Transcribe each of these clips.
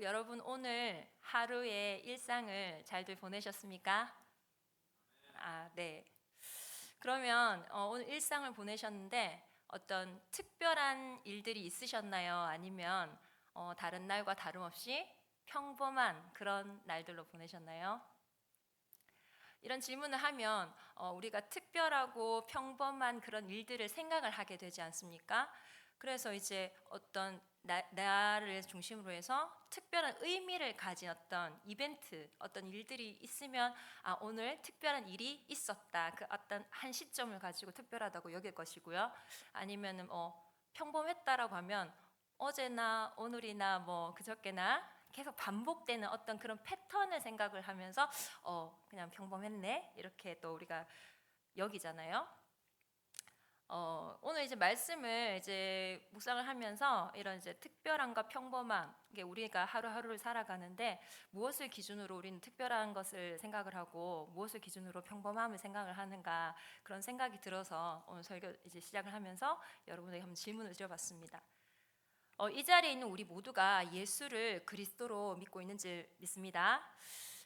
여러분 오늘 하루의 일상을 잘들 보내셨습니까? 아, 네. 그러면 어, 오늘 일상을 보내셨는데 어떤 특별한 일들이 있으셨나요? 아니면 어, 다른 날과 다름없이 평범한 그런 날들로 보내셨나요? 이런 질문을 하면 어, 우리가 특별하고 평범한 그런 일들을 생각을 하게 되지 않습니까? 그래서 이제 어떤 나, 나를 중심으로 해서 특별한 의미를 가진 어떤 이벤트, 어떤 일들이 있으면 아 오늘 특별한 일이 있었다. 그 어떤 한 시점을 가지고 특별하다고 여길 것이고요. 아니면은 뭐 평범했다라고 하면 어제나 오늘이나 뭐 그저께나 계속 반복되는 어떤 그런 패턴을 생각을 하면서 어 그냥 평범했네 이렇게 또 우리가 여기잖아요. 어, 오늘 이제 말씀을 이제 묵상을 하면서 이런 이제 특별함과 평범함, 이게 우리가 하루하루를 살아가는데 무엇을 기준으로 우리는 특별한 것을 생각을 하고 무엇을 기준으로 평범함을 생각을 하는가 그런 생각이 들어서 오늘 설교 이제 시작을 하면서 여러분에게 한번 질문을 드려봤습니다. 어, 이 자리에 있는 우리 모두가 예수를 그리스도로 믿고 있는지 믿습니다.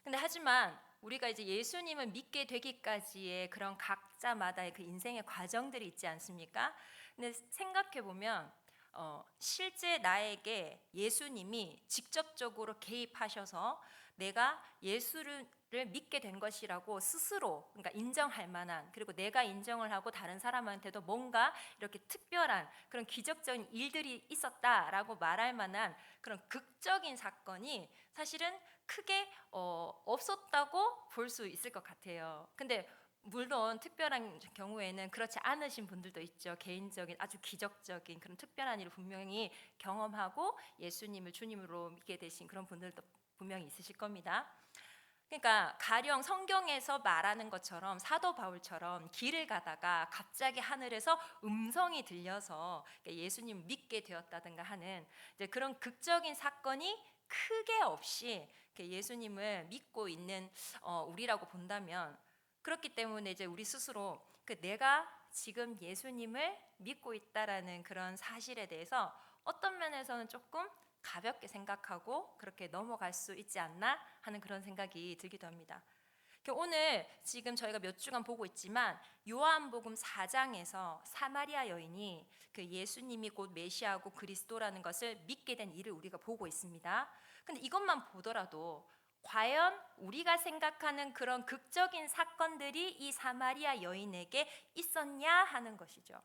근데 하지만 우리가 이제 예수님을 믿게 되기까지의 그런 각자마다의 그 인생의 과정들이 있지 않습니까? 근데 생각해 보면 어, 실제 나에게 예수님이 직접적으로 개입하셔서 내가 예수를 믿게 된 것이라고 스스로 그러니까 인정할 만한 그리고 내가 인정을 하고 다른 사람한테도 뭔가 이렇게 특별한 그런 기적적인 일들이 있었다라고 말할 만한 그런 극적인 사건이 사실은 크게 어, 없었다고 볼 수 있을 것 같아요. 근데 물론 특별한 경우에는 그렇지 않으신 분들도 있죠. 개인적인 아주 기적적인 그런 특별한 일을 분명히 경험하고 예수님을 주님으로 믿게 되신 그런 분들도 분명히 있으실 겁니다. 그러니까 가령 성경에서 말하는 것처럼 사도 바울처럼 길을 가다가 갑자기 하늘에서 음성이 들려서 예수님 믿게 되었다든가 하는 그런 극적인 사건이 크게 없이 예수님을 믿고 있는 어, 우리라고 본다면 그렇기 때문에 이제 우리 스스로 그 내가 지금 예수님을 믿고 있다라는 그런 사실에 대해서 어떤 면에서는 조금 가볍게 생각하고 그렇게 넘어갈 수 있지 않나 하는 그런 생각이 들기도 합니다. 오늘 지금 저희가 몇 주간 보고 있지만 요한복음 4장에서 사마리아 여인이 그 예수님이 곧 메시아고 그리스도라는 것을 믿게 된 일을 우리가 보고 있습니다. 근데 이것만 보더라도 과연 우리가 생각하는 그런 극적인 사건들이 이 사마리아 여인에게 있었냐 하는 것이죠.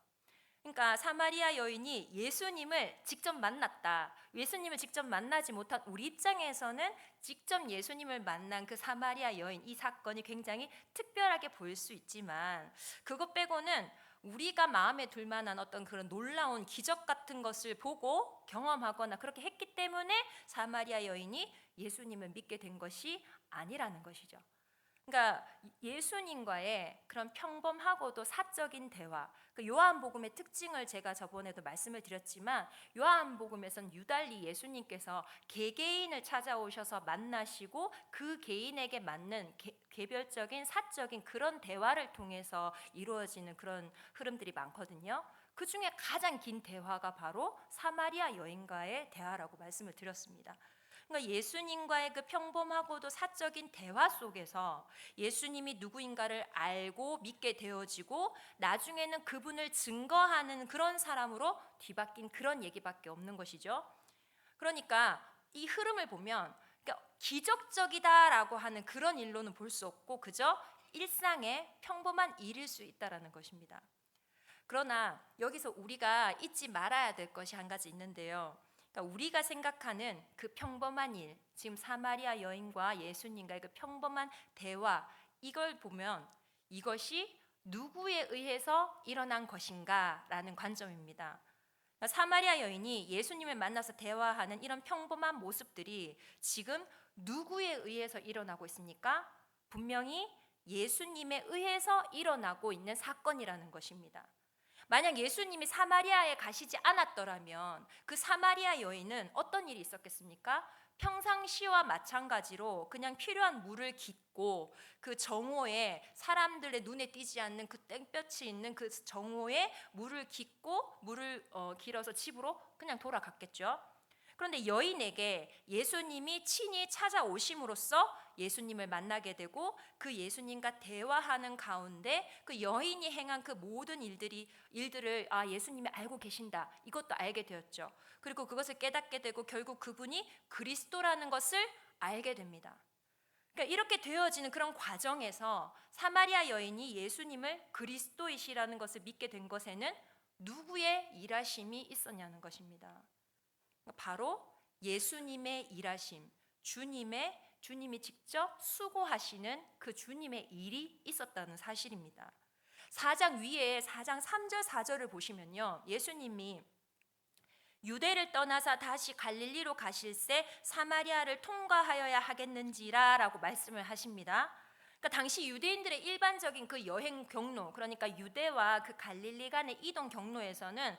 그러니까 사마리아 여인이 예수님을 직접 만났다. 예수님을 직접 만나지 못한 우리 입장에서는 직접 예수님을 만난 그 사마리아 여인 이 사건이 굉장히 특별하게 보일 수 있지만 그것 빼고는 우리가 마음에 둘 만한 어떤 그런 놀라운 기적 같은 것을 보고 경험하거나 그렇게 했기 때문에 사마리아 여인이 예수님을 믿게 된 것이 아니라는 것이죠. 그러니까 예수님과의 그런 평범하고도 사적인 대화. 그 요한복음의 특징을 제가 저번에도 말씀을 드렸지만 요한복음에선 유달리 예수님께서 개개인을 찾아오셔서 만나시고 그 개인에게 맞는 개, 개별적인 사적인 그런 대화를 통해서 이루어지는 그런 흐름들이 많거든요. 그 중에 가장 긴 대화가 바로 사마리아 여인과의 대화라고 말씀을 드렸습니다. 그러니까 예수님과의 그 평범하고도 사적인 대화 속에서 예수님이 누구인가를 알고 믿게 되어지고 나중에는 그분을 증거하는 그런 사람으로 뒤바뀐 그런 얘기밖에 없는 것이죠. 그러니까 이 흐름을 보면 그러니까 기적적이다라고 하는 그런 일로는 볼 수 없고 그저 일상의 평범한 일일 수 있다라는 것입니다. 그러나 여기서 우리가 잊지 말아야 될 것이 한 가지 있는데요. 그러니까 우리가 생각하는 그 평범한 일, 지금 사마리아 여인과 예수님과의 그 평범한 대화, 이걸 보면 이것이 누구에 의해서 일어난 것인가라는 관점입니다. 그러니까 사마리아 여인이 예수님을 만나서 대화하는 이런 평범한 모습들이 지금 누구에 의해서 일어나고 있습니까? 분명히 예수님에 의해서 일어나고 있는 사건이라는 것입니다. 만약 예수님이 사마리아에 가시지 않았더라면 그 사마리아 여인은 어떤 일이 있었겠습니까? 평상시와 마찬가지로 그냥 필요한 물을 깃고 그 정오에 사람들의 눈에 띄지 않는 그 땡볕이 있는 그 정오에 물을 깃고 물을 어, 길어서 집으로 그냥 돌아갔겠죠. 그런데 여인에게 예수님이 친히 찾아오심으로써 예수님을 만나게 되고 그 예수님과 대화하는 가운데 그 여인이 행한 그 모든 일들이 일들을 아 예수님이 알고 계신다 이것도 알게 되었죠. 그리고 그것을 깨닫게 되고 결국 그분이 그리스도라는 것을 알게 됩니다. 그러니까 이렇게 되어지는 그런 과정에서 사마리아 여인이 예수님을 그리스도이시라는 것을 믿게 된 것에는 누구의 일하심이 있었냐는 것입니다. 바로 예수님의 일하심, 주님의 주님이 직접 수고하시는 그 주님의 일이 있었다는 사실입니다. 4장 위에 4장 3절 4절을 보시면요. 예수님이 유대를 떠나서 다시 갈릴리로 가실새 사마리아를 통과하여야 하겠는지라라고 말씀을 하십니다. 그러니까 당시 유대인들의 일반적인 그 여행 경로, 그러니까 유대와 그 갈릴리 간의 이동 경로에서는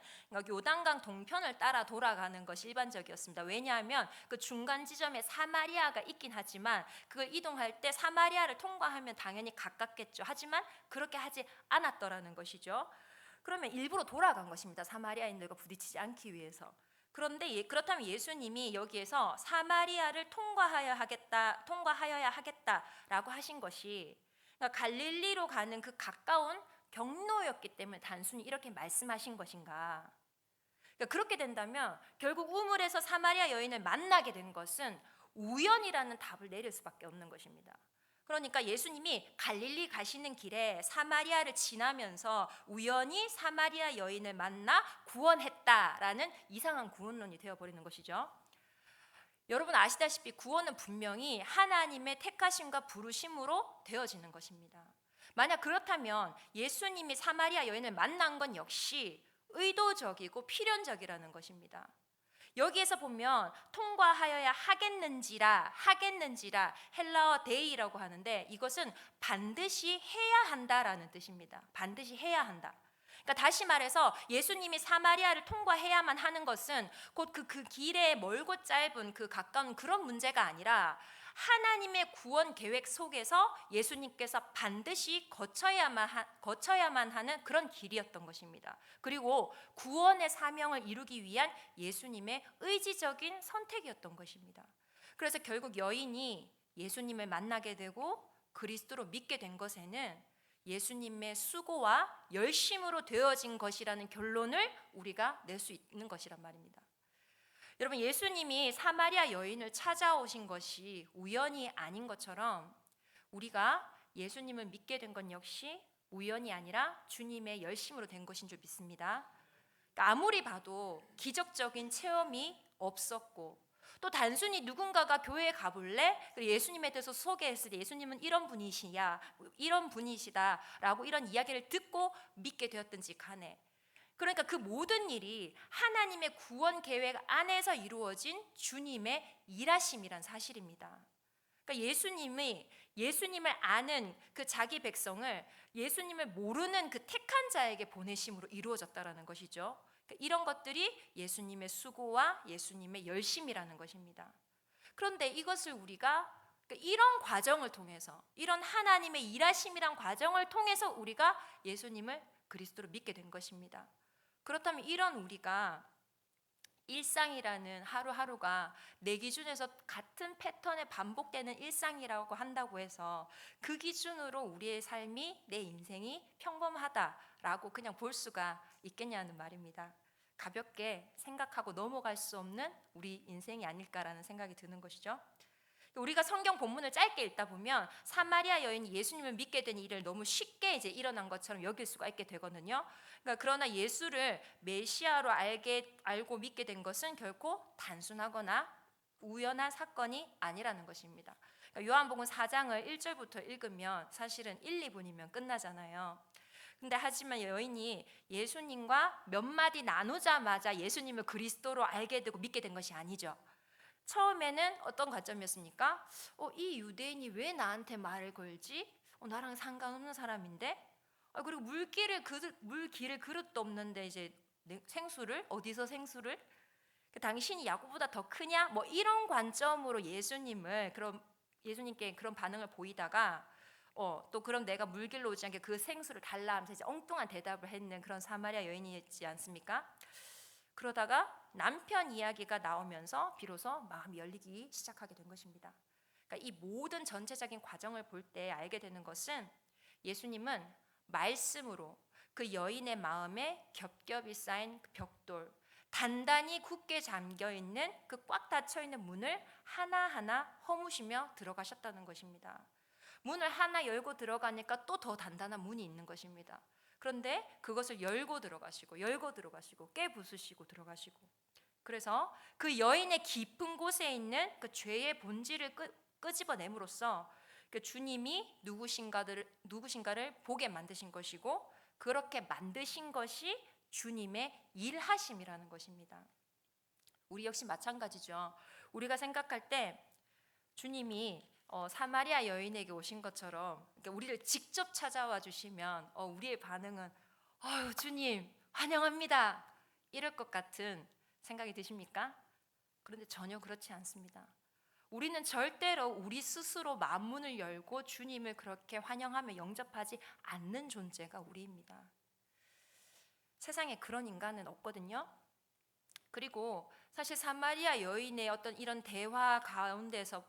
요단강 동편을 따라 돌아가는 것이 일반적이었습니다. 왜냐하면 그 중간 지점에 사마리아가 있긴 하지만 그걸 이동할 때 사마리아를 통과하면 당연히 가깝겠죠. 하지만 그렇게 하지 않았더라는 것이죠. 그러면 일부러 돌아간 것입니다. 사마리아인들과 부딪히지 않기 위해서. 그런데 예, 그렇다면 예수님이 여기에서 사마리아를 통과하여 하겠다, 통과하여야 하겠다라고 하신 것이 그러니까 갈릴리로 가는 그 가까운 경로였기 때문에 단순히 이렇게 말씀하신 것인가? 그러니까 그렇게 된다면 결국 우물에서 사마리아 여인을 만나게 된 것은 우연이라는 답을 내릴 수밖에 없는 것입니다. 그러니까 예수님이 갈릴리 가시는 길에 사마리아를 지나면서 우연히 사마리아 여인을 만나 구원했다라는 이상한 구원론이 되어버리는 것이죠. 여러분 아시다시피 구원은 분명히 하나님의 택하심과 부르심으로 되어지는 것입니다. 만약 그렇다면 예수님이 사마리아 여인을 만난 건 역시 의도적이고 필연적이라는 것입니다. 여기에서 보면 통과하여야 하겠는지라 하겠는지라 헬라어 데이라고 하는데 이것은 반드시 해야 한다라는 뜻입니다. 반드시 해야 한다. 그러니까 다시 말해서 예수님이 사마리아를 통과해야만 하는 것은 곧 그그 길에 멀고 짧은 그 가까운 그런 문제가 아니라 하나님의 구원 계획 속에서 예수님께서 반드시 거쳐야만, 하, 거쳐야만 하는 그런 길이었던 것입니다. 그리고 구원의 사명을 이루기 위한 예수님의 의지적인 선택이었던 것입니다. 그래서 결국 여인이 예수님을 만나게 되고 그리스도로 믿게 된 것에는 예수님의 수고와 열심으로 되어진 것이라는 결론을 우리가 낼 수 있는 것이란 말입니다. 여러분 예수님이 사마리아 여인을 찾아오신 것이 우연이 아닌 것처럼 우리가 예수님을 믿게 된 건 역시 우연이 아니라 주님의 열심으로 된 것인 줄 믿습니다. 그러니까 아무리 봐도 기적적인 체험이 없었고 또 단순히 누군가가 교회에 가볼래? 예수님에 대해서 소개했을 때 예수님은 이런 분이시야, 이런 분이시다라고 이런 이야기를 듣고 믿게 되었든지 간에 그러니까 그 모든 일이 하나님의 구원 계획 안에서 이루어진 주님의 일하심이란 사실입니다. 그러니까 예수님이 예수님을 아는 그 자기 백성을 예수님을 모르는 그 택한 자에게 보내심으로 이루어졌다라는 것이죠. 그러니까 이런 것들이 예수님의 수고와 예수님의 열심이라는 것입니다. 그런데 이것을 우리가 그러니까 이런 과정을 통해서 이런 하나님의 일하심이란 과정을 통해서 우리가 예수님을 그리스도로 믿게 된 것입니다. 그렇다면 이런 우리가 일상이라는 하루하루가 내 기준에서 같은 패턴에 반복되는 일상이라고 한다고 해서 그 기준으로 우리의 삶이 내 인생이 평범하다라고 그냥 볼 수가 있겠냐는 말입니다. 가볍게 생각하고 넘어갈 수 없는 우리 인생이 아닐까라는 생각이 드는 것이죠. 우리가 성경 본문을 짧게 읽다 보면 사마리아 여인이 예수님을 믿게 된 일을 너무 쉽게 이제 일어난 것처럼 여길 수가 있게 되거든요. 그러니까 그러나 예수를 메시아로 알게 알고 믿게 된 것은 결코 단순하거나 우연한 사건이 아니라는 것입니다. 그러니까 요한복음 4장을 1절부터 읽으면 사실은 1, 2분이면 끝나잖아요. 근데 하지만 여인이 예수님과 몇 마디 나누자마자 예수님을 그리스도로 알게 되고 믿게 된 것이 아니죠. 처음에는 어떤 관점이었습니까? 어, 이 유대인이 왜 나한테 말을 걸지? 어, 나랑 상관없는 사람인데? 아, 그리고 물길을 그릇, 물길을 그릇도 없는데 이제 생수를 어디서 생수를? 그 당신이 야구보다 더 크냐? 뭐 이런 관점으로 예수님을 그럼 예수님께 그런 반응을 보이다가 어, 또 그럼 내가 물길로 오지 않게 그 생수를 달라 하면서 이제 엉뚱한 대답을 했는 그런 사마리아 여인이었지 않습니까? 그러다가 남편 이야기가 나오면서 비로소 마음이 열리기 시작하게 된 것입니다. 그러니까 이 모든 전체적인 과정을 볼 때 알게 되는 것은 예수님은 말씀으로 그 여인의 마음에 겹겹이 쌓인 그 벽돌, 단단히 굳게 잠겨 있는 그 꽉 닫혀 있는 문을 하나하나 허무시며 들어가셨다는 것입니다. 문을 하나 열고 들어가니까 또 더 단단한 문이 있는 것입니다. 그런데 그것을 열고 들어가시고 열고 들어가시고 깨부수시고 들어가시고 그래서 그 여인의 깊은 곳에 있는 그 죄의 본질을 끄, 끄집어냄으로써 그 주님이 누구신가를 누구신가를 보게 만드신 것이고 그렇게 만드신 것이 주님의 일하심이라는 것입니다. 우리 역시 마찬가지죠. 우리가 생각할 때 주님이 어, 사마리아 여인에게 오신 것처럼 그러니까 우리를 직접 찾아와 주시면 어, 우리의 반응은 아유 주님 환영합니다 이럴 것 같은 생각이 드십니까? 그런데 전혀 그렇지 않습니다. 우리는 절대로 우리 스스로 만문을 열고 주님을 그렇게 환영하며 영접하지 않는 존재가 우리입니다. 세상에 그런 인간은 없거든요. 그리고 사실 사마리아 여인의 어떤 이런 대화 가운데서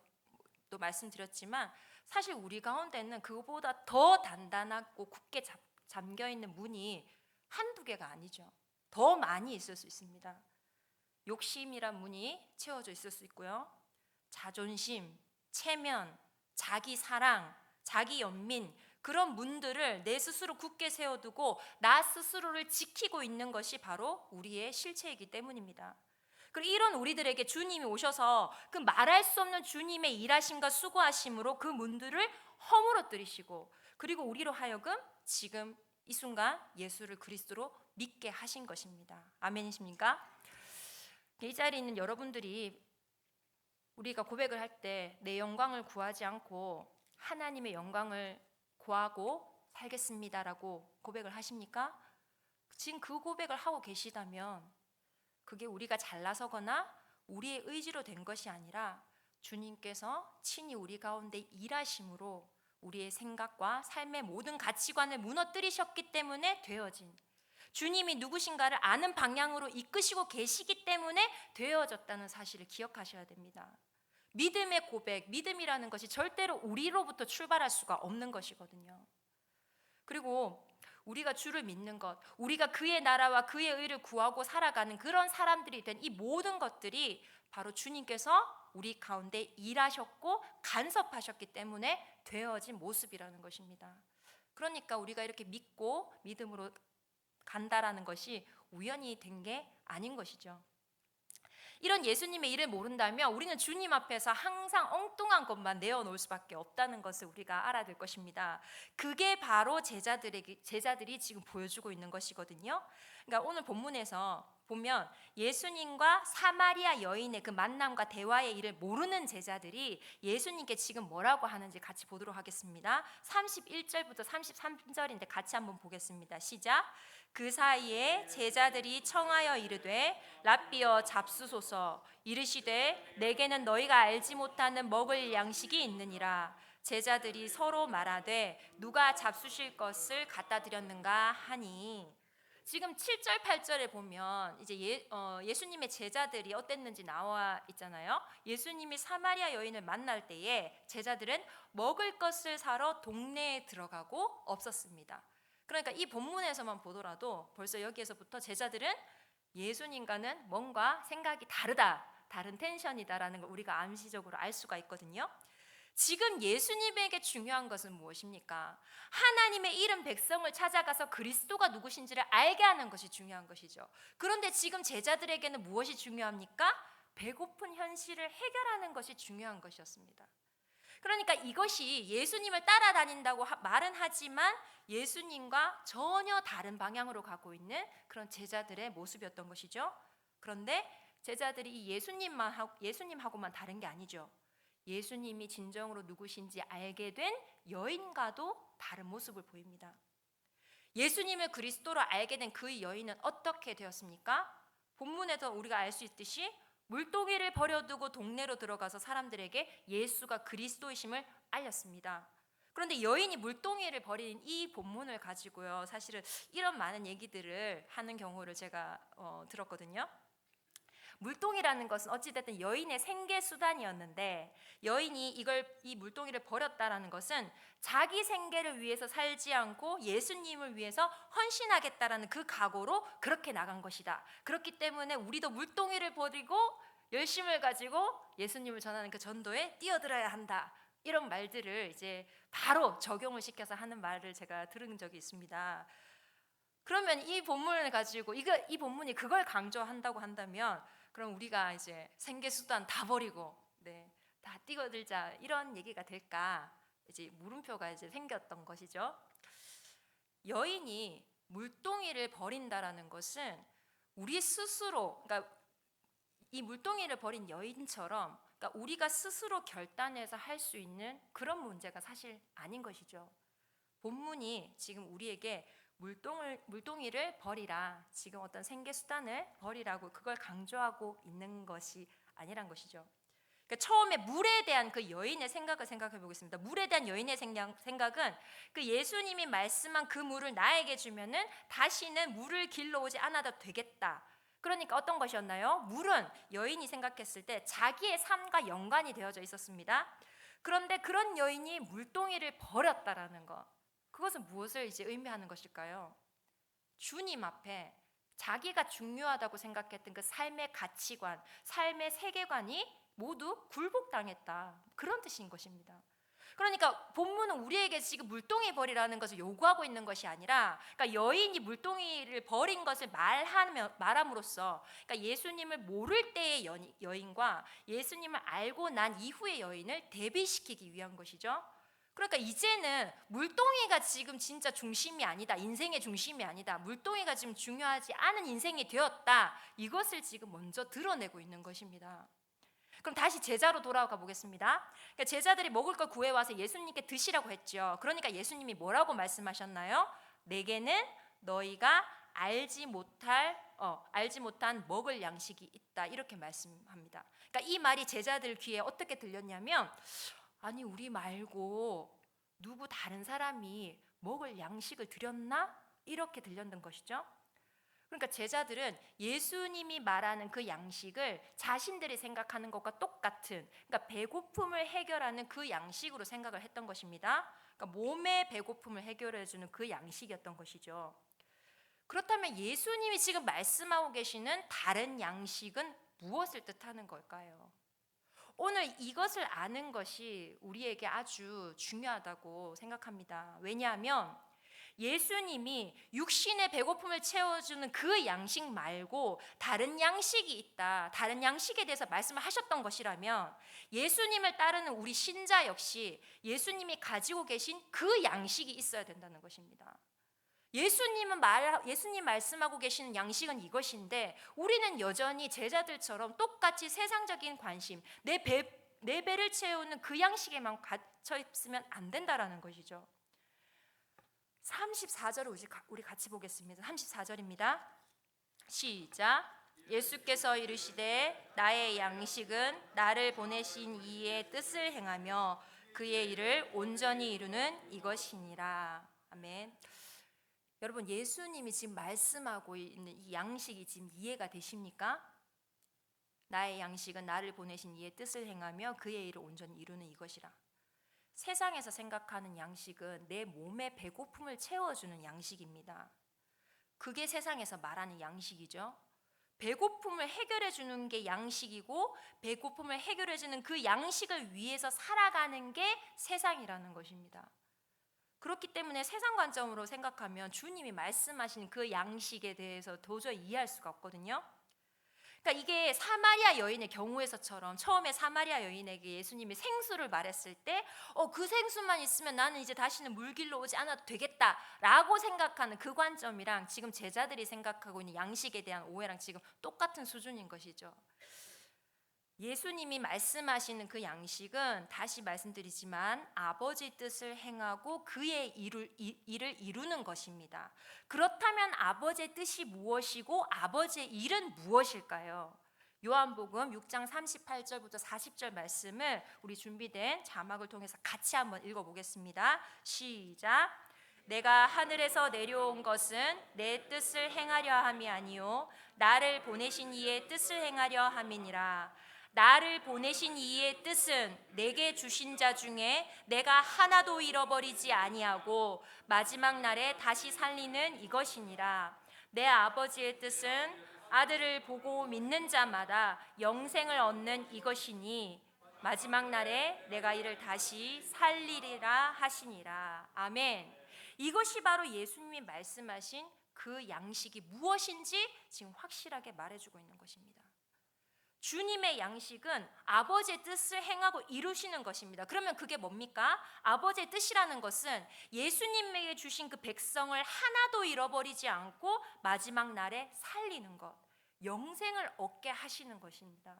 또 말씀드렸지만 사실 우리 가운데는 그보다 더 단단하고 굳게 잡, 잠겨 있는 문이 한두 개가 아니죠. 더 많이 있을 수 있습니다. 욕심이란 문이 채워져 있을 수 있고요. 자존심, 체면, 자기 사랑, 자기 연민 그런 문들을 내 스스로 굳게 세워두고 나 스스로를 지키고 있는 것이 바로 우리의 실체이기 때문입니다. 그리고 이런 우리들에게 주님이 오셔서 그 말할 수 없는 주님의 일하심과 수고하심으로 그 문들을 허물어뜨리시고 그리고 우리로 하여금 지금 이 순간 예수를 그리스도로 믿게 하신 것입니다. 아멘이십니까? 이 자리에 있는 여러분들이 우리가 고백을 할 때 내 영광을 구하지 않고 하나님의 영광을 구하고 살겠습니다라고 고백을 하십니까? 지금 그 고백을 하고 계시다면 그게 우리가 잘나서거나 우리의 의지로 된 것이 아니라 주님께서 친히 우리 가운데 일하심으로 우리의 생각과 삶의 모든 가치관을 무너뜨리셨기 때문에 되어진 주님이 누구신가를 아는 방향으로 이끄시고 계시기 때문에 되어졌다는 사실을 기억하셔야 됩니다. 믿음의 고백, 믿음이라는 것이 절대로 우리로부터 출발할 수가 없는 것이거든요. 그리고 우리가 주를 믿는 것, 우리가 그의 나라와 그의 의를 구하고 살아가는 그런 사람들이 된 이 모든 것들이 바로 주님께서 우리 가운데 일하셨고 간섭하셨기 때문에 되어진 모습이라는 것입니다. 그러니까 우리가 이렇게 믿고 믿음으로 간다라는 것이 우연히 된 게 아닌 것이죠. 이런 예수님의 일을 모른다면 우리는 주님 앞에서 항상 엉뚱한 것만 내어놓을 수밖에 없다는 것을 우리가 알아야 될 것입니다. 그게 바로 제자들에게 제자들이 지금 보여주고 있는 것이거든요. 그러니까 오늘 본문에서 보면 예수님과 사마리아 여인의 그 만남과 대화의 일을 모르는 제자들이 예수님께 지금 뭐라고 하는지 같이 보도록 하겠습니다. 31절부터 33절인데 같이 한번 보겠습니다. 시작. 그 사이에 제자들이 청하여 이르되 랍비어 잡수소서 이르시되 내게는 너희가 알지 못하는 먹을 양식이 있느니라 제자들이 서로 말하되 누가 잡수실 것을 갖다 드렸는가 하니 지금 7절 8절에 보면 이제 예, 어, 예수님의 제자들이 어땠는지 나와 있잖아요. 예수님이 사마리아 여인을 만날 때에 제자들은 먹을 것을 사러 동네에 들어가고 없었습니다. 그러니까 이 본문에서만 보더라도 벌써 여기에서부터 제자들은 예수님과는 뭔가 생각이 다르다, 다른 텐션이다라는 걸 우리가 암시적으로 알 수가 있거든요. 지금 예수님에게 중요한 것은 무엇입니까? 하나님의 이름 백성을 찾아가서 그리스도가 누구신지를 알게 하는 것이 중요한 것이죠. 그런데 지금 제자들에게는 무엇이 중요합니까? 배고픈 현실을 해결하는 것이 중요한 것이었습니다. 그러니까 이것이 예수님을 따라다닌다고 말은 하지만 예수님과 전혀 다른 방향으로 가고 있는 그런 제자들의 모습이었던 것이죠. 그런데 제자들이 이 예수님만 예수님하고만 다른 게 아니죠. 예수님이 진정으로 누구신지 알게 된 여인과도 다른 모습을 보입니다. 예수님을 그리스도로 알게 된 그 여인은 어떻게 되었습니까? 본문에서 우리가 알 수 있듯이 물동이를 버려두고 동네로 들어가서 사람들에게 예수가 그리스도이심을 알렸습니다. 그런데 여인이 물동이를 버린 이 본문을 가지고요. 사실은 이런 많은 얘기들을 하는 경우를 제가 어, 들었거든요. 물동이라는 것은 어찌됐든 여인의 생계 수단이었는데 여인이 이걸 이 물동이를 버렸다라는 것은 자기 생계를 위해서 살지 않고 예수님을 위해서 헌신하겠다라는 그 각오로 그렇게 나간 것이다. 그렇기 때문에 우리도 물동이를 버리고 열심을 가지고 예수님을 전하는 그 전도에 뛰어들어야 한다. 이런 말들을 이제 바로 적용을 시켜서 하는 말을 제가 들은 적이 있습니다. 그러면 이 본문을 가지고 이거 이 본문이 그걸 강조한다고 한다면 그럼 우리가 이제 생계 수단 다 버리고 네, 다 뛰어들자 이런 얘기가 될까? 이제 물음표가 이제 생겼던 것이죠. 여인이 물동이를 버린다라는 것은 우리 스스로 그러니까 이 물동이를 버린 여인처럼 그러니까 우리가 스스로 결단해서 할 수 있는 그런 문제가 사실 아닌 것이죠. 본문이 지금 우리에게 물동을 물동이를 버리라. 지금 어떤 생계 수단을 버리라고 그걸 강조하고 있는 것이 아니란 것이죠. 그러니까 처음에 물에 대한 그 여인의 생각을 생각해 보겠습니다. 물에 대한 여인의 생각, 생각은 그 예수님이 말씀한 그 물을 나에게 주면은 다시는 물을 길러 오지 않아도 되겠다. 그러니까 어떤 것이었나요? 물은 여인이 생각했을 때 자기의 삶과 연관이 되어져 있었습니다. 그런데 그런 여인이 물동이를 버렸다라는 것. 그것은 무엇을 이제 의미하는 것일까요? 주님 앞에 자기가 중요하다고 생각했던 그 삶의 가치관, 삶의 세계관이 모두 굴복당했다. 그런 뜻인 것입니다. 그러니까 본문은 우리에게 지금 물동이 버리라는 것을 요구하고 있는 것이 아니라, 그러니까 여인이 물동이를 버린 것을 말하며 말함으로써, 그러니까 예수님을 모를 때의 여- 여인과 예수님을 알고 난 이후의 여인을 대비시키기 위한 것이죠. 그러니까 이제는 물동이가 지금 진짜 중심이 아니다. 인생의 중심이 아니다. 물동이가 지금 중요하지 않은 인생이 되었다. 이것을 지금 먼저 드러내고 있는 것입니다. 그럼 다시 제자로 돌아가 보겠습니다. 그러니까 제자들이 먹을 걸 구해 와서 예수님께 드시라고 했죠. 그러니까 예수님이 뭐라고 말씀하셨나요? 내게는 너희가 알지 못할 어, 알지 못한 먹을 양식이 있다. 이렇게 말씀합니다. 그러니까 이 말이 제자들 귀에 어떻게 들렸냐면 아니 우리 말고 누구 다른 사람이 먹을 양식을 드렸나? 이렇게 들렸던 것이죠. 그러니까 제자들은 예수님이 말하는 그 양식을 자신들이 생각하는 것과 똑같은 그러니까 배고픔을 해결하는 그 양식으로 생각을 했던 것입니다. 그러니까 몸의 배고픔을 해결해 주는 그 양식이었던 것이죠. 그렇다면 예수님이 지금 말씀하고 계시는 다른 양식은 무엇을 뜻하는 걸까요? 오늘 이것을 아는 것이 우리에게 아주 중요하다고 생각합니다. 왜냐하면 예수님이 육신의 배고픔을 채워주는 그 양식 말고 다른 양식이 있다. 다른 양식에 대해서 말씀을 하셨던 것이라면 예수님을 따르는 우리 신자 역시 예수님이 가지고 계신 그 양식이 있어야 된다는 것입니다. 예수님은 말 예수님 말씀하고 계시는 양식은 이것인데 우리는 여전히 제자들처럼 똑같이 세상적인 관심, 내 배, 내 배를 채우는 그 양식에만 갇혀 있으면 안 된다라는 것이죠. 34절을 우리 같이 보겠습니다. 34절입니다. 시작. 예수께서 이르시되 나의 양식은 나를 보내신 이의 뜻을 행하며 그의 일을 온전히 이루는 이것이니라. 아멘. 여러분 예수님이 지금 말씀하고 있는 이 양식이 지금 이해가 되십니까? 나의 양식은 나를 보내신 이의 뜻을 행하며 그의 일을 온전히 이루는 이것이라. 세상에서 생각하는 양식은 내 몸의 배고픔을 채워주는 양식입니다. 그게 세상에서 말하는 양식이죠. 배고픔을 해결해 주는 게 양식이고 배고픔을 해결해 주는 그 양식을 위해서 살아가는 게 세상이라는 것입니다. 그렇기 때문에 세상 관점으로 생각하면 주님이 말씀하신 그 양식에 대해서 도저히 이해할 수가 없거든요. 그러니까 이게 사마리아 여인의 경우에서처럼 처음에 사마리아 여인에게 예수님이 생수를 말했을 때, 어, 그 생수만 있으면 나는 이제 다시는 물길로 오지 않아도 되겠다라고 생각하는 그 관점이랑 지금 제자들이 생각하고 있는 양식에 대한 오해랑 지금 똑같은 수준인 것이죠. 예수님이 말씀하시는 그 양식은 다시 말씀드리지만 아버지 뜻을 행하고 그의 일을, 일을 이루는 것입니다. 그렇다면 아버지의 뜻이 무엇이고 아버지의 일은 무엇일까요? 요한복음 6장 38절부터 40절 말씀을 우리 준비된 자막을 통해서 같이 한번 읽어 보겠습니다. 시작. 내가 하늘에서 내려온 것은 내 뜻을 행하려 함이 아니요 나를 보내신 이의 뜻을 행하려 함이니라. 나를 보내신 이의 뜻은 내게 주신 자 중에 내가 하나도 잃어버리지 아니하고 마지막 날에 다시 살리는 이것이니라. 내 아버지의 뜻은 아들을 보고 믿는 자마다 영생을 얻는 이것이니 마지막 날에 내가 이를 다시 살리리라 하시니라. 아멘. 이것이 바로 예수님이 말씀하신 그 양식이 무엇인지 지금 확실하게 말해주고 있는 것입니다. 주님의 양식은 아버지의 뜻을 행하고 이루시는 것입니다. 그러면 그게 뭡니까? 아버지의 뜻이라는 것은 예수님에게 주신 그 백성을 하나도 잃어버리지 않고 마지막 날에 살리는 것, 영생을 얻게 하시는 것입니다.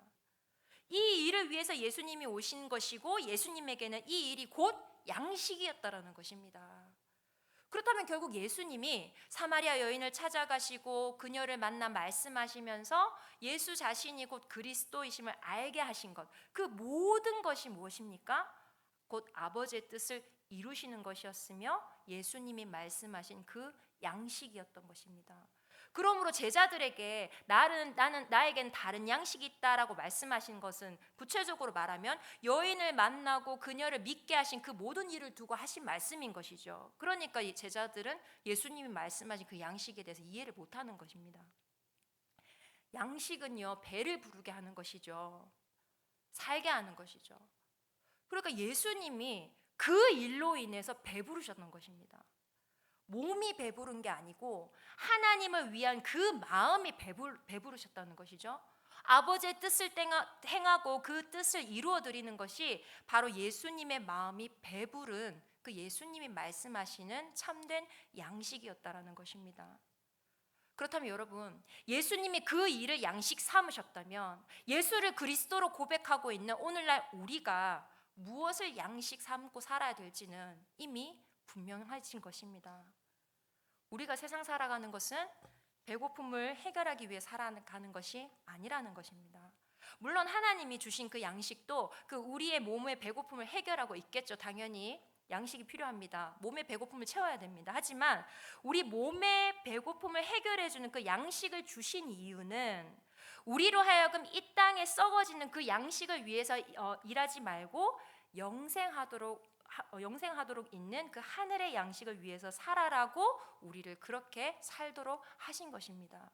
이 일을 위해서 예수님이 오신 것이고 예수님에게는 이 일이 곧 양식이었다라는 것입니다. 그렇다면 결국 예수님이 사마리아 여인을 찾아가시고 그녀를 만나 말씀하시면서 예수 자신이 곧 그리스도이심을 알게 하신 것, 그 모든 것이 무엇입니까? 곧 아버지의 뜻을 이루시는 것이었으며 예수님이 말씀하신 그 양식이었던 것입니다. 그러므로 제자들에게 나는 나는 나에겐 다른 양식이 있다라고 말씀하신 것은 구체적으로 말하면 여인을 만나고 그녀를 믿게 하신 그 모든 일을 두고 하신 말씀인 것이죠. 그러니까 이 제자들은 예수님이 말씀하신 그 양식에 대해서 이해를 못 하는 것입니다. 양식은요, 배를 부르게 하는 것이죠. 살게 하는 것이죠. 그러니까 예수님이 그 일로 인해서 배부르셨던 것입니다. 몸이 배부른 게 아니고 하나님을 위한 그 마음이 배부, 배부르셨다는 것이죠. 아버지의 뜻을 행하고 그 뜻을 이루어 드리는 것이 바로 예수님의 마음이 배부른 그 예수님이 말씀하시는 참된 양식이었다라는 것입니다. 그렇다면 여러분, 예수님이 그 일을 양식 삼으셨다면 예수를 그리스도로 고백하고 있는 오늘날 우리가 무엇을 양식 삼고 살아야 될지는 이미 분명하신 것입니다. 우리가 세상 살아가는 것은 배고픔을 해결하기 위해 살아가는 것이 아니라는 것입니다. 물론 하나님이 주신 그 양식도 그 우리의 몸의 배고픔을 해결하고 있겠죠. 당연히 양식이 필요합니다. 몸의 배고픔을 채워야 됩니다. 하지만 우리 몸의 배고픔을 해결해 주는 그 양식을 주신 이유는 우리로 하여금 이 땅에 썩어지는 그 양식을 위해서 어, 일하지 말고 영생하도록 어, 영생하도록 있는 그 하늘의 양식을 위해서 살아라고 우리를 그렇게 살도록 하신 것입니다.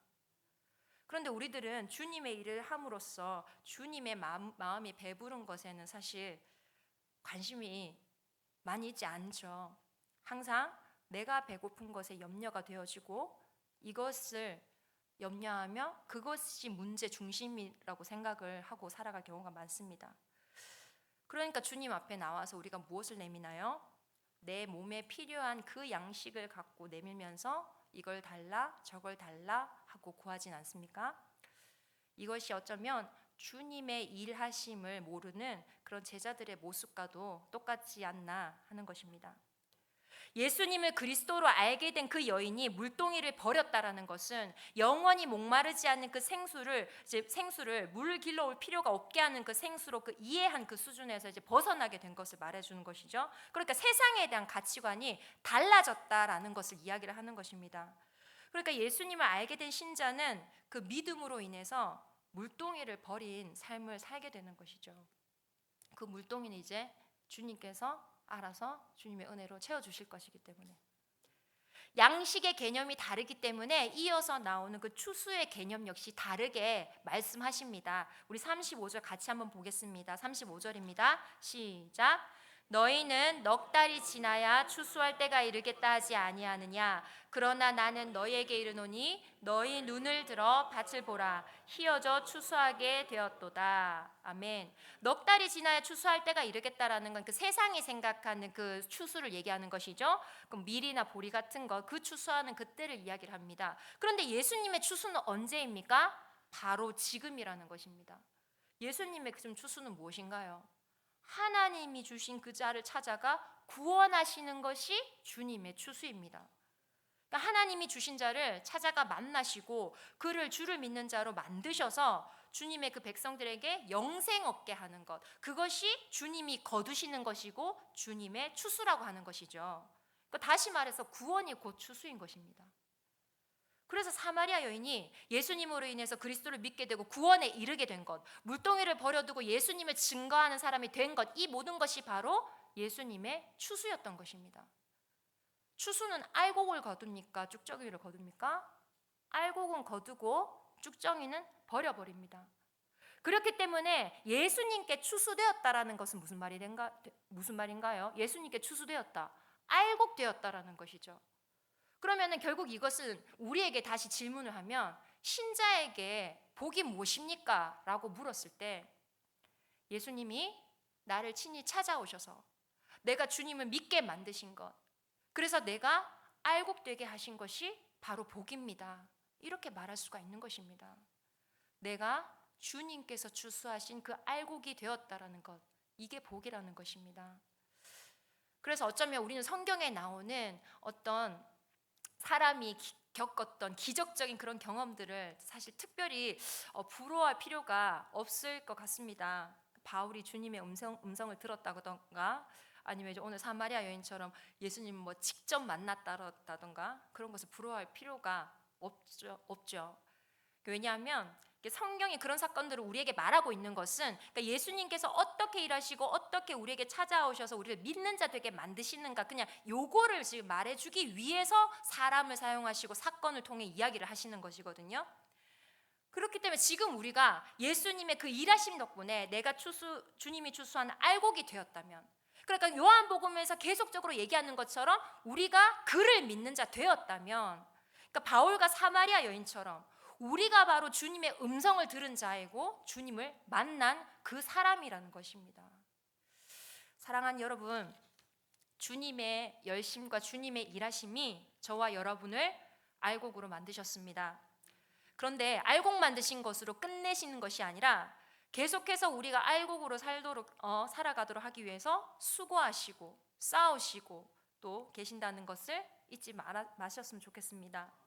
그런데 우리들은 주님의 일을 함으로써 주님의 마음, 마음이 배부른 것에는 사실 관심이 많이 있지 않죠. 항상 내가 배고픈 것에 염려가 되어지고 이것을 염려하며 그것이 문제 중심이라고 생각을 하고 살아갈 경우가 많습니다. 그러니까 주님 앞에 나와서 우리가 무엇을 내미나요? 내 몸에 필요한 그 양식을 갖고 내밀면서 이걸 달라 저걸 달라 하고 구하진 않습니까? 이것이 어쩌면 주님의 일하심을 모르는 그런 제자들의 모습과도 똑같지 않나 하는 것입니다. 예수님을 그리스도로 알게 된 그 여인이 물동이를 버렸다라는 것은 영원히 목마르지 않는 그 생수를 이제 생수를 물 길러올 필요가 없게 하는 그 생수로 그 이해한 그 수준에서 이제 벗어나게 된 것을 말해주는 것이죠. 그러니까 세상에 대한 가치관이 달라졌다라는 것을 이야기를 하는 것입니다. 그러니까 예수님을 알게 된 신자는 그 믿음으로 인해서 물동이를 버린 삶을 살게 되는 것이죠. 그 물동이는 이제 주님께서 알아서 주님의 은혜로 채워 주실 것이기 때문에 양식의 개념이 다르기 때문에 이어서 나오는 그 추수의 개념 역시 다르게 말씀하십니다. 우리 35절 같이 한번 보겠습니다. 35절입니다. 시작. 너희는 넉 달이 지나야 추수할 때가 이르겠다 하지 아니하느냐? 그러나 나는 너희에게 이르노니 너희 눈을 들어 밭을 보라. 희어져 추수하게 되었도다. 아멘. 넉 달이 지나야 추수할 때가 이르겠다라는 건 그 세상이 생각하는 그 추수를 얘기하는 것이죠. 그럼 밀이나 보리 같은 거 그 추수하는 그때를 이야기를 합니다. 그런데 예수님의 추수는 언제입니까? 바로 지금이라는 것입니다. 예수님의 그 추수는 무엇인가요 하나님이 주신 그 자를 찾아가 구원하시는 것이 주님의 추수입니다. 그러니까 하나님이 주신 자를 찾아가 만나시고 그를 주를 믿는 자로 만드셔서 주님의 그 백성들에게 영생 얻게 하는 것. 그것이 주님이 거두시는 것이고 주님의 추수라고 하는 것이죠. 그러니까 다시 말해서 구원이 곧 추수인 것입니다. 그래서 사마리아 여인이 예수님으로 인해서 그리스도를 믿게 되고 구원에 이르게 된 것, 물동이를 버려두고 예수님을 증거하는 사람이 된 것, 이 모든 것이 바로 예수님의 추수였던 것입니다. 추수는 알곡을 거둡니까? 쭉정이를 거둡니까? 알곡은 거두고 쭉정이는 버려버립니다. 그렇기 때문에 예수님께 추수되었다라는 것은 무슨 말인가 무슨 말인가요? 예수님께 추수되었다. 알곡 되었다라는 것이죠. 그러면은 결국 이것은 우리에게 다시 질문을 하면 신자에게 복이 무엇입니까? 라고 물었을 때 예수님이 나를 친히 찾아오셔서 내가 주님을 믿게 만드신 것 그래서 내가 알곡되게 하신 것이 바로 복입니다. 이렇게 말할 수가 있는 것입니다. 내가 주님께서 추수하신 그 알곡이 되었다라는 것 이게 복이라는 것입니다. 그래서 어쩌면 우리는 성경에 나오는 어떤 사람이 기- 겪었던 기적적인 그런 경험들을 사실 특별히 어, 부러워할 필요가 없을 것 같습니다. 바울이 주님의 음성, 음성을 들었다던가 아니면 오늘 사마리아 여인처럼 예수님 뭐 직접 만났다던가 그런 것을 부러워할 필요가 없죠. 없죠. 왜냐하면 성경이 그런 사건들을 우리에게 말하고 있는 것은 그러니까 예수님께서 어떻게 일하시고 어떻게 우리에게 찾아오셔서 우리를 믿는 자 되게 만드시는가 그냥 요거를 지금 말해주기 위해서 사람을 사용하시고 사건을 통해 이야기를 하시는 것이거든요. 그렇기 때문에 지금 우리가 예수님의 그 일하심 덕분에 내가 추수 주님이 추수한 알곡이 되었다면 그러니까 요한복음에서 계속적으로 얘기하는 것처럼 우리가 그를 믿는 자 되었다면 그러니까 바울과 사마리아 여인처럼 우리가 바로 주님의 음성을 들은 자이고 주님을 만난 그 사람이라는 것입니다. 사랑하는 여러분, 주님의 열심과 주님의 일하심이 저와 여러분을 알곡으로 만드셨습니다. 그런데 알곡 만드신 것으로 끝내시는 것이 아니라 계속해서 우리가 알곡으로 살도록 어, 살아가도록 하기 위해서 수고하시고 싸우시고 또 계신다는 것을 잊지 마셨으면 좋겠습니다.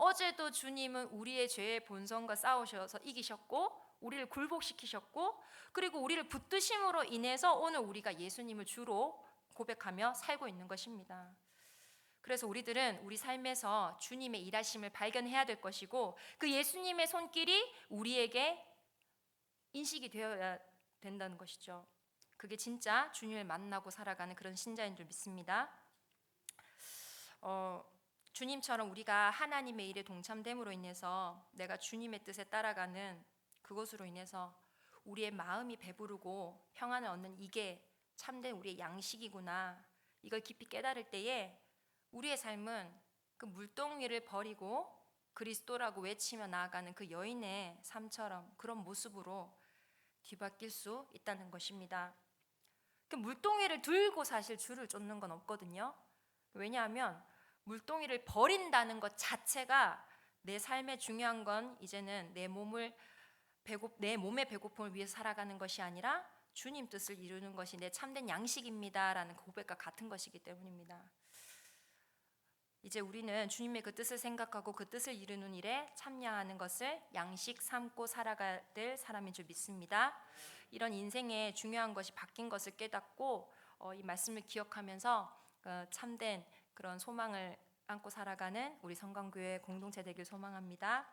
어제도 주님은 우리의 죄의 본성과 싸우셔서 이기셨고 우리를 굴복시키셨고 그리고 우리를 붙드심으로 인해서 오늘 우리가 예수님을 주로 고백하며 살고 있는 것입니다. 그래서 우리들은 우리 삶에서 주님의 일하심을 발견해야 될 것이고 그 예수님의 손길이 우리에게 인식이 되어야 된다는 것이죠. 그게 진짜 주님을 만나고 살아가는 그런 신자인 줄 믿습니다. 어, 주님처럼 우리가 하나님의 일에 동참됨으로 인해서 내가 주님의 뜻에 따라가는 그것으로 인해서 우리의 마음이 배부르고 평안을 얻는 이게 참된 우리의 양식이구나. 이걸 깊이 깨달을 때에 우리의 삶은 그 물동위를 버리고 그리스도라고 외치며 나아가는 그 여인의 삶처럼 그런 모습으로 뒤바뀔 수 있다는 것입니다. 그 물동이를 들고 사실 줄을 쫓는 건 없거든요. 왜냐하면 물동이를 버린다는 것 자체가 내 삶에 중요한 건 이제는 내 몸을 배고 내 몸의 배고픔을 위해 살아가는 것이 아니라 주님 뜻을 이루는 것이 내 참된 양식입니다라는 고백과 같은 것이기 때문입니다. 이제 우리는 주님의 그 뜻을 생각하고 그 뜻을 이루는 일에 참여하는 것을 양식 삼고 살아가야 될 사람인 줄 믿습니다. 이런 인생에 중요한 것이 바뀐 것을 깨닫고 어, 이 말씀을 기억하면서 어, 참된 그런 소망을 안고 살아가는 우리 성광교회 공동체 되길 소망합니다.